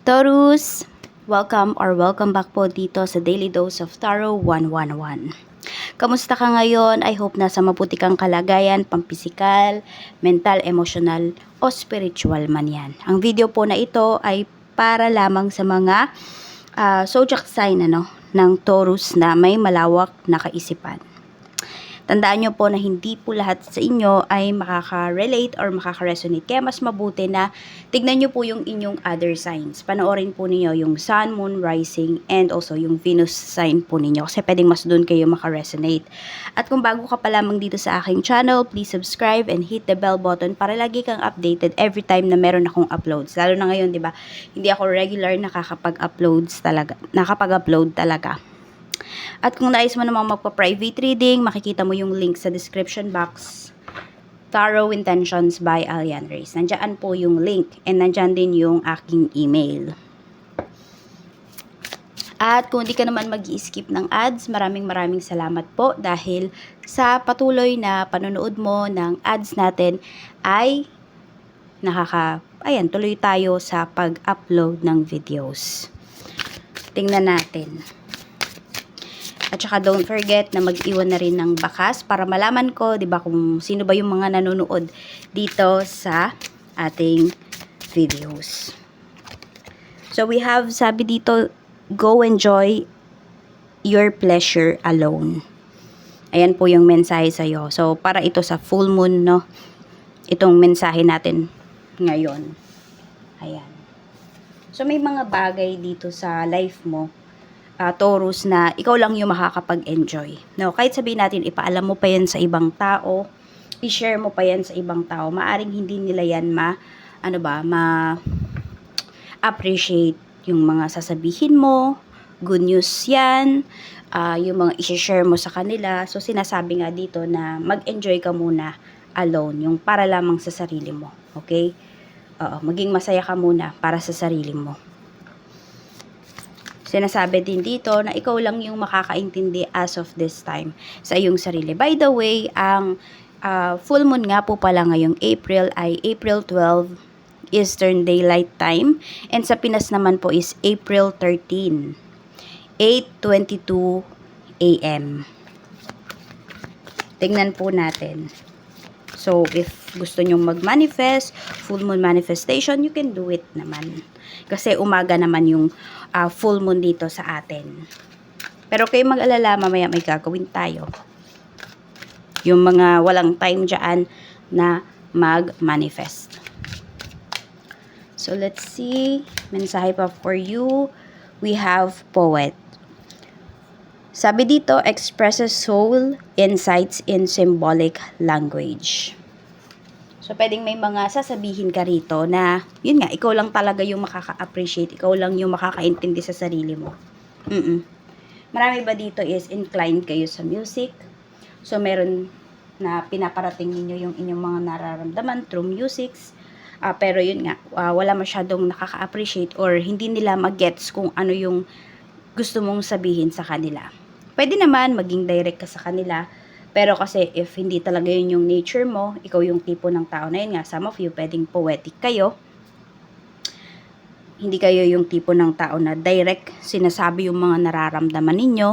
Taurus, welcome or welcome back po dito sa Daily Dose of Tarot 111. Kamusta ka ngayon? I hope nasa mabuti kang kalagayan, pampisikal, mental, emotional, o spiritual man yan. Ang video po na ito ay para lamang sa mga uh, zodiac sign ano, ng Taurus na may malawak na kaisipan. Tandaan nyo po na hindi po lahat sa inyo ay makaka-relate or makaka-resonate. Kaya mas mabuti na tignan nyo po yung inyong other signs. Panoorin po ninyo yung Sun, Moon, Rising, and also yung Venus sign po ninyo. Kasi pwedeng mas doon kayo maka-resonate. At kung bago ka pa lamang dito sa aking channel, please subscribe and hit the bell button para lagi kang updated every time na meron akong uploads. Lalo na ngayon, di ba? Hindi ako regular nakakapag-uploads talaga. Nakapag-upload talaga. At kung nais mo namang magpa-private reading, makikita mo yung link sa description box. Tarot Intentions by Alian Reyes. Nandiyan po yung link and nandiyan din yung aking email. At kung hindi ka naman mag skip ng ads, maraming maraming salamat po dahil sa patuloy na panonood mo ng ads natin ay nakaka, ayan, tuloy tayo sa pag-upload ng videos. Tingnan natin. At saka don't forget na mag-iwan na rin ng bakas para malaman ko, 'di ba, kung sino ba yung mga nanonood dito sa ating videos. So we have sabi dito, go enjoy your pleasure alone. Ayan po yung mensahe sa iyo. So para ito sa full moon, no. Itong mensahe natin ngayon. Ayan. So may mga bagay dito sa life mo uh, Taurus na ikaw lang yung makakapag-enjoy. No, kahit sabihin natin ipaalam mo pa yan sa ibang tao, i-share mo pa yan sa ibang tao, maaring hindi nila yan ma ano ba, ma appreciate yung mga sasabihin mo, good news yan, uh, yung mga i-share mo sa kanila. So sinasabi nga dito na mag-enjoy ka muna alone, yung para lamang sa sarili mo. Okay? Oo, maging masaya ka muna para sa sarili mo. Sinasabi din dito na ikaw lang yung makakaintindi as of this time sa iyong sarili. By the way, ang uh, full moon nga po pala ngayong April ay April 12 Eastern Daylight Time and sa Pinas naman po is April 13 8.22 a.m. Tingnan po natin. So, if gusto nyong mag-manifest, full moon manifestation, you can do it naman. Kasi umaga naman yung uh, full moon dito sa atin. Pero kayo mag-alala, mamaya may gagawin tayo. Yung mga walang time dyan na mag-manifest. So, let's see. Mensahe pa for you. We have poet. Sabi dito, expresses soul insights in symbolic language. So, pwedeng may mga sasabihin ka rito na, yun nga, ikaw lang talaga yung makaka-appreciate, ikaw lang yung makakaintindi sa sarili mo. Mm-mm. Marami ba dito is inclined kayo sa music? So, meron na pinaparating ninyo yung inyong mga nararamdaman through musics. Uh, pero yun nga, uh, wala masyadong nakaka-appreciate or hindi nila magets kung ano yung gusto mong sabihin sa kanila. Pwede naman maging direct ka sa kanila, pero kasi if hindi talaga yun yung nature mo, ikaw yung tipo ng tao na yun nga, some of you pwedeng poetic kayo, hindi kayo yung tipo ng tao na direct sinasabi yung mga nararamdaman ninyo,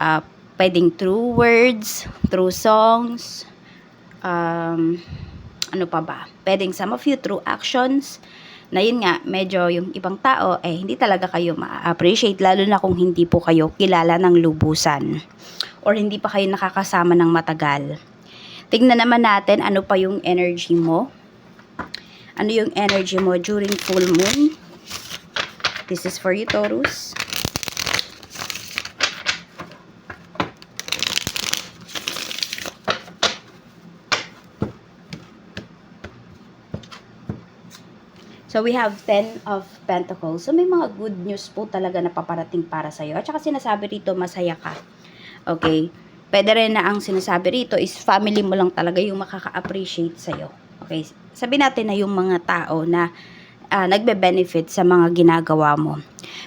uh, pwedeng through words, through songs, um, ano pa ba, pwedeng some of you through actions, na yun nga, medyo yung ibang tao, eh, hindi talaga kayo ma-appreciate, lalo na kung hindi po kayo kilala ng lubusan or hindi pa kayo nakakasama ng matagal. Tingnan naman natin ano pa yung energy mo. Ano yung energy mo during full moon. This is for you, Taurus. So, we have 10 of Pentacles. So, may mga good news po talaga na paparating para sa'yo. At saka sinasabi rito, masaya ka. Okay? Pwede rin na ang sinasabi rito is family mo lang talaga yung makaka-appreciate sa'yo. Okay? Sabi natin na yung mga tao na uh, nagbe-benefit sa mga ginagawa mo.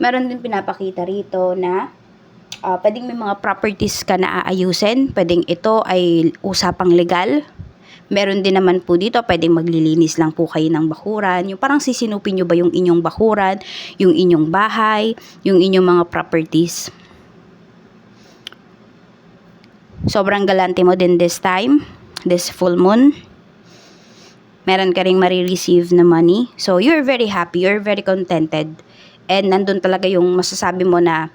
Meron din pinapakita rito na uh, pwedeng may mga properties ka na aayusin. Pwedeng ito ay usapang legal Meron din naman po dito, pwedeng maglilinis lang po kayo ng bakuran. Yung parang sisinupin nyo ba yung inyong bakuran, yung inyong bahay, yung inyong mga properties. Sobrang galante mo din this time, this full moon. Meron ka ring marireceive na money. So, you're very happy, you're very contented. And nandun talaga yung masasabi mo na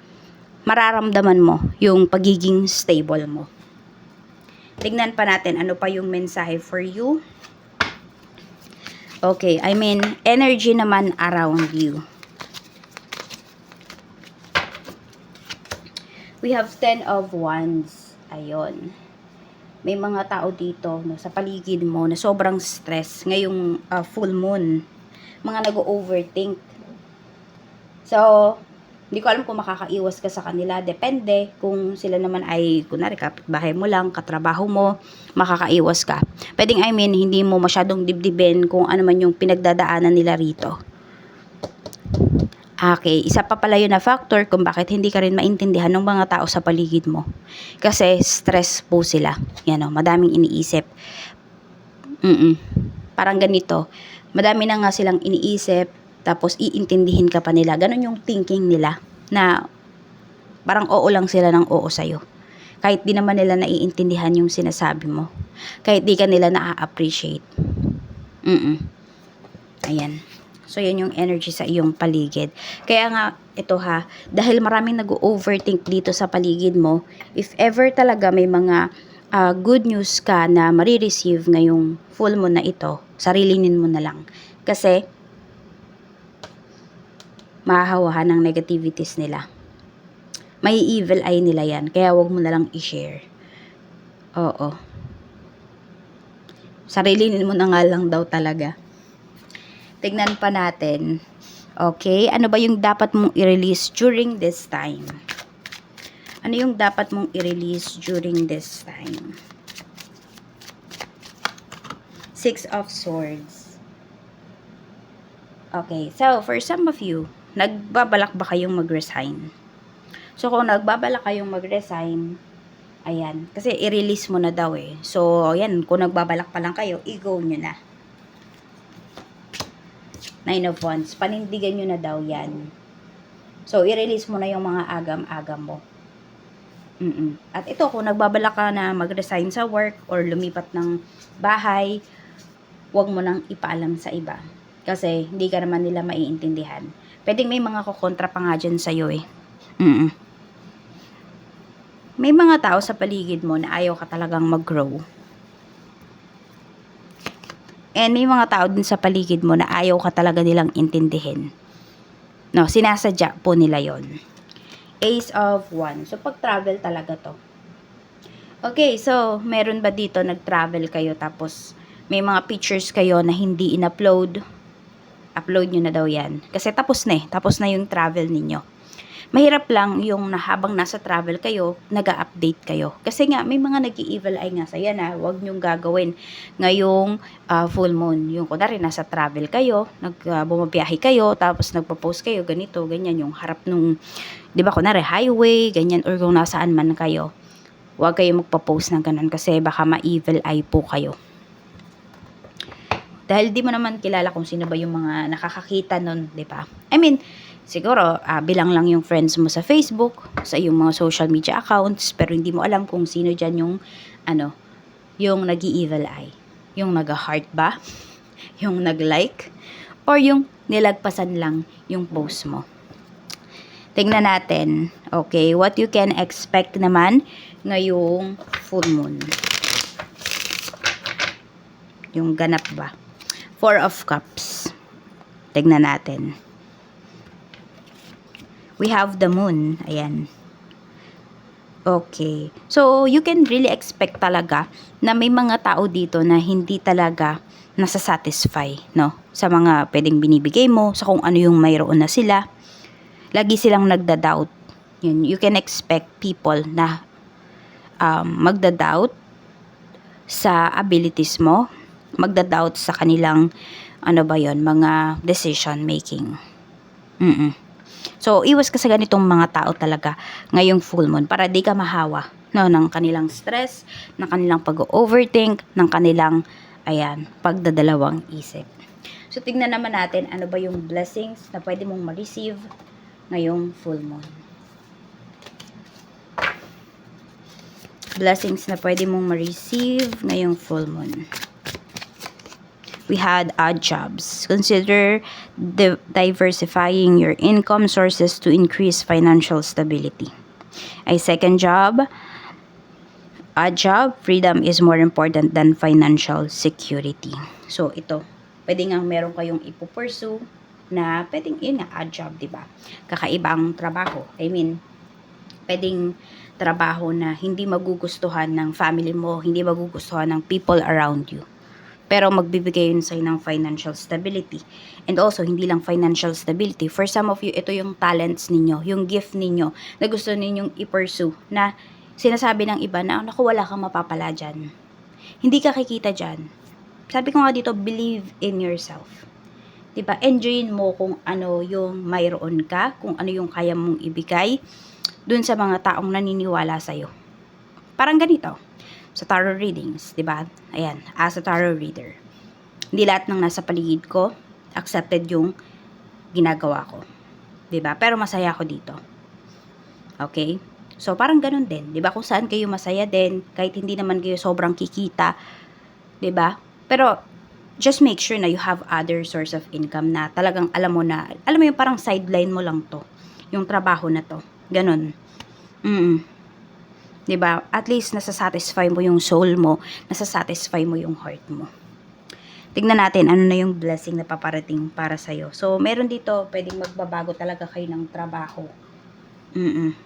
mararamdaman mo yung pagiging stable mo. Tignan pa natin ano pa yung mensahe for you. Okay, I mean, energy naman around you. We have 10 of wands. Ayun. May mga tao dito no, sa paligid mo na sobrang stress ngayong uh, full moon. Mga nag-overthink. So, hindi ko alam kung makakaiwas ka sa kanila. Depende kung sila naman ay, kunwari, kapitbahay mo lang, katrabaho mo, makakaiwas ka. Pwedeng, I mean, hindi mo masyadong dibdibin kung ano man yung pinagdadaanan nila rito. Okay, isa pa pala yun na factor kung bakit hindi ka rin maintindihan ng mga tao sa paligid mo. Kasi stress po sila. Yan o, madaming iniisip. Mm Parang ganito, madami na nga silang iniisip, tapos iintindihin ka pa nila. Ganon yung thinking nila na parang oo lang sila ng oo sa'yo. Kahit di naman nila naiintindihan yung sinasabi mo. Kahit di ka nila na-appreciate. Mm Ayan. So, yan yung energy sa iyong paligid. Kaya nga, ito ha, dahil maraming nag-overthink dito sa paligid mo, if ever talaga may mga uh, good news ka na marireceive ngayong full moon na ito, sarilinin mo na lang. Kasi, mahahawahan ng negativities nila. May evil eye nila yan, kaya wag mo na lang i-share. Oo. Sarilinin mo na nga lang daw talaga. Tignan pa natin. Okay, ano ba yung dapat mong i-release during this time? Ano yung dapat mong i-release during this time? Six of Swords. Okay, so for some of you, nagbabalak ba kayong mag-resign? So kung nagbabalak kayong mag-resign, ayan, kasi i-release mo na daw eh. So, ayan, kung nagbabalak pa lang kayo, i-go nyo na. Nine of Wands, panindigan nyo na daw yan. So, i-release mo na yung mga agam-agam mo. Mm-mm. At ito, kung nagbabalak ka na mag-resign sa work or lumipat ng bahay, huwag mo nang ipaalam sa iba. Kasi hindi ka naman nila maiintindihan. Pwedeng may mga kukontra pa nga dyan sa'yo eh. Mm-mm. May mga tao sa paligid mo na ayaw ka talagang mag-grow. And may mga tao din sa paligid mo na ayaw ka talaga nilang intindihin. No, sinasadya po nila yon. Ace of Wands. So, pag-travel talaga to. Okay, so, meron ba dito nag-travel kayo tapos may mga pictures kayo na hindi in-upload? Upload nyo na daw yan. Kasi tapos na eh. Tapos na yung travel ninyo mahirap lang yung na habang nasa travel kayo, nag update kayo. Kasi nga, may mga nag-evil eye nga sa yan ha, huwag nyong gagawin ngayong uh, full moon. Yung kunwari, nasa travel kayo, nag, uh, kayo, tapos nagpo-post kayo, ganito, ganyan, yung harap nung, di ba, kunwari, highway, ganyan, or kung nasaan man kayo. Huwag kayo magpa-post ng ganun kasi baka ma-evil eye po kayo. Dahil di mo naman kilala kung sino ba yung mga nakakakita nun, di ba? I mean, siguro uh, bilang lang yung friends mo sa Facebook, sa iyong mga social media accounts, pero hindi mo alam kung sino dyan yung, ano, yung nag evil eye. Yung nag-heart ba? Yung nag-like? Or yung nilagpasan lang yung post mo. Tingnan natin, okay, what you can expect naman ngayong full moon. Yung ganap ba? Four of Cups. Tignan natin we have the moon. Ayan. Okay. So, you can really expect talaga na may mga tao dito na hindi talaga nasa-satisfy, no? Sa mga pwedeng binibigay mo, sa kung ano yung mayroon na sila. Lagi silang nagda-doubt. Yun, you can expect people na um, magda-doubt sa abilities mo, magda-doubt sa kanilang ano ba yon mga decision making. Mm-mm. So, iwas ka sa ganitong mga tao talaga ngayong full moon para di ka mahawa no, ng kanilang stress, ng kanilang pag-overthink, ng kanilang Ayan, pagdadalawang isip. So, tignan naman natin ano ba yung blessings na pwede mong ma-receive ngayong full moon. Blessings na pwede mong ma-receive ngayong full moon. We had odd jobs. Consider di- diversifying your income sources to increase financial stability. A second job, odd job, freedom is more important than financial security. So, ito, pwede nga meron kayong ipupursue na pwedeng, yun nga, odd job, di ba? Kakaibang trabaho. I mean, pwedeng trabaho na hindi magugustuhan ng family mo, hindi magugustuhan ng people around you. Pero magbibigay yun sa'yo ng financial stability. And also, hindi lang financial stability. For some of you, ito yung talents ninyo, yung gift ninyo na gusto ninyong i-pursue na sinasabi ng iba na, naku, wala kang mapapala dyan. Hindi ka kikita dyan. Sabi ko nga dito, believe in yourself. 'Di ba? Enjoyin mo kung ano yung mayroon ka, kung ano yung kaya mong ibigay dun sa mga taong naniniwala sa'yo. Parang ganito, sa tarot readings, 'di ba? Ayan, as a tarot reader. Hindi lahat ng nasa paligid ko accepted yung ginagawa ko. 'Di ba? Pero masaya ako dito. Okay? So parang ganun din, 'di ba? Kung saan kayo masaya din, kahit hindi naman kayo sobrang kikita, 'di ba? Pero just make sure na you have other source of income na talagang alam mo na, alam mo yung parang sideline mo lang to, yung trabaho na to. Ganun. Mm. 'Di ba? At least nasa-satisfy mo yung soul mo, nasa-satisfy mo yung heart mo. Tingnan natin ano na yung blessing na paparating para sa So, meron dito pwedeng magbabago talaga kayo ng trabaho. Mm.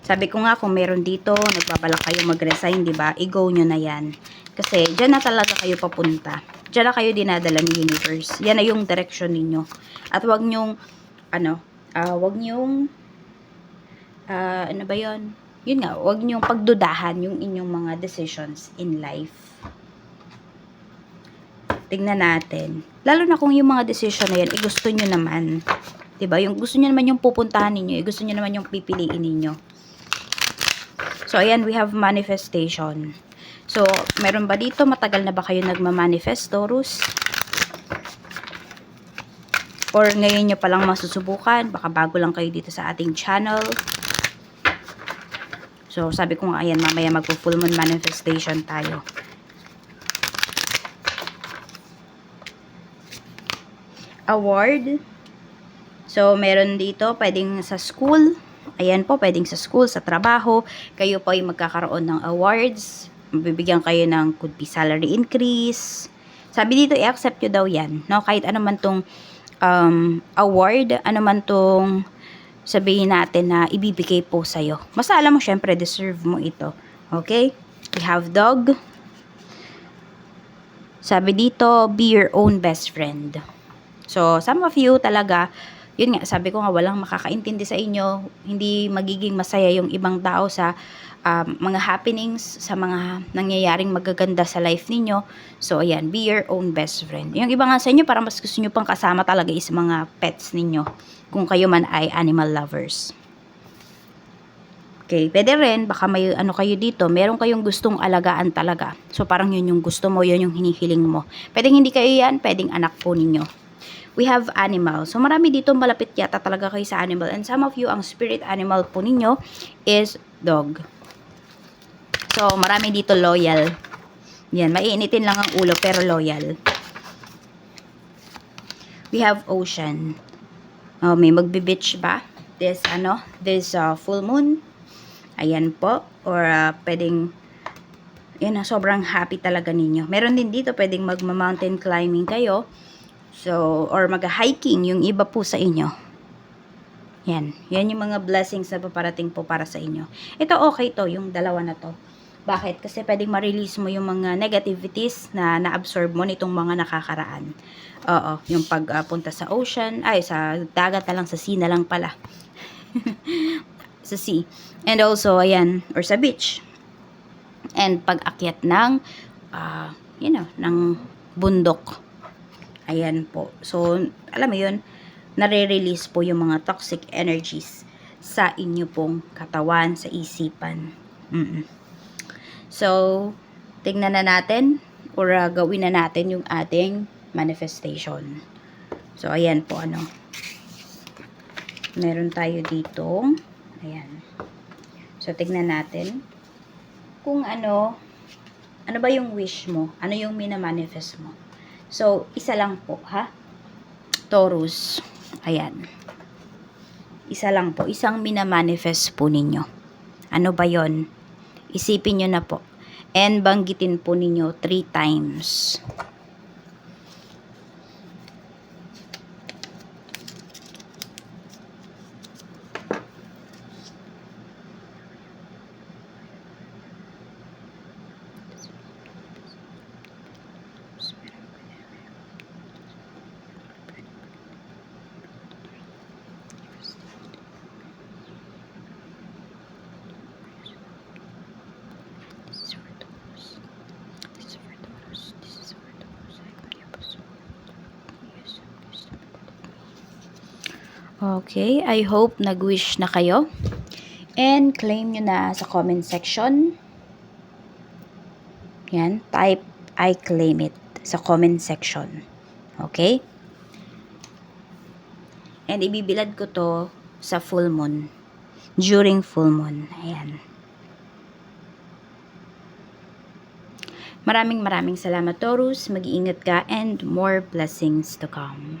Sabi ko nga kung meron dito, nagbabalak kayo mag-resign, 'di ba? I-go nyo na 'yan. Kasi diyan na talaga kayo papunta. Diyan na kayo dinadala ni universe. Yan na yung direction ninyo. At wag nyong ano, ah wag nyong ah ano ba 'yon? Yun nga, wag nyong pagdudahan yung inyong mga decisions in life. Tingnan natin. Lalo na kung yung mga decision na yan, eh, gusto nyo naman. 'Di ba Yung gusto nyo naman yung pupuntahan ninyo, eh, gusto nyo naman yung pipiliin ninyo. So, ayan, we have manifestation. So, meron ba dito? Matagal na ba kayo nagmamanifest, Taurus? Or ngayon nyo palang masusubukan? Baka bago lang kayo dito sa ating channel. So, sabi ko nga, ayan, mamaya magpo-full moon manifestation tayo. Award. So, meron dito, pwedeng sa school. Ayan po, pwedeng sa school, sa trabaho. Kayo po ay magkakaroon ng awards. Bibigyan kayo ng could be salary increase. Sabi dito, i-accept nyo daw yan. No? Kahit ano man tong um, award, ano man tong sabihin natin na ibibigay po sa'yo. Basta alam mo, syempre, deserve mo ito. Okay? We have dog. Sabi dito, be your own best friend. So, some of you talaga, yun nga, sabi ko nga, walang makakaintindi sa inyo, hindi magiging masaya yung ibang tao sa um, mga happenings, sa mga nangyayaring magaganda sa life ninyo. So, ayan, be your own best friend. Yung iba nga sa inyo, parang mas gusto nyo pang kasama talaga is mga pets ninyo, kung kayo man ay animal lovers. Okay, pwede rin, baka may ano kayo dito, meron kayong gustong alagaan talaga. So, parang yun yung gusto mo, yun yung hinihiling mo. Pwedeng hindi kayo yan, pwedeng anak po ninyo we have animal. So, marami dito malapit yata talaga kayo sa animal. And some of you, ang spirit animal po ninyo is dog. So, marami dito loyal. Yan, maiinitin lang ang ulo pero loyal. We have ocean. Oh, may magbe-beach ba? This, ano, this uh, full moon. Ayan po. Or uh, pwedeng, yan, sobrang happy talaga ninyo. Meron din dito, pwedeng magma-mountain climbing kayo. So, or mag-hiking yung iba po sa inyo. Yan. Yan yung mga blessings na paparating po para sa inyo. Ito okay to, yung dalawa na to. Bakit? Kasi pwedeng ma-release mo yung mga negativities na na-absorb mo nitong mga nakakaraan. Oo, yung pagpunta uh, sa ocean, ay sa dagat na lang, sa sea na lang pala. sa sea. And also, ayan, or sa beach. And pag-akyat ng, uh, you know, ng bundok Ayan po. So, alam mo yun, nare-release po yung mga toxic energies sa inyo pong katawan, sa isipan. Mm -mm. So, tingnan na natin para gawin na natin yung ating manifestation. So, ayan po, ano. Meron tayo dito. Ayan. So, tignan natin kung ano, ano ba yung wish mo? Ano yung minamanifest mo? So, isa lang po, ha? Taurus. Ayan. Isa lang po. Isang minamanifest po ninyo. Ano ba yon? Isipin nyo na po. And banggitin po ninyo three times. Okay, I hope nag-wish na kayo. And claim nyo na sa comment section. Yan, type I claim it sa comment section. Okay? And ibibilad ko to sa full moon. During full moon. Ayan. Maraming maraming salamat Taurus. Mag-iingat ka and more blessings to come.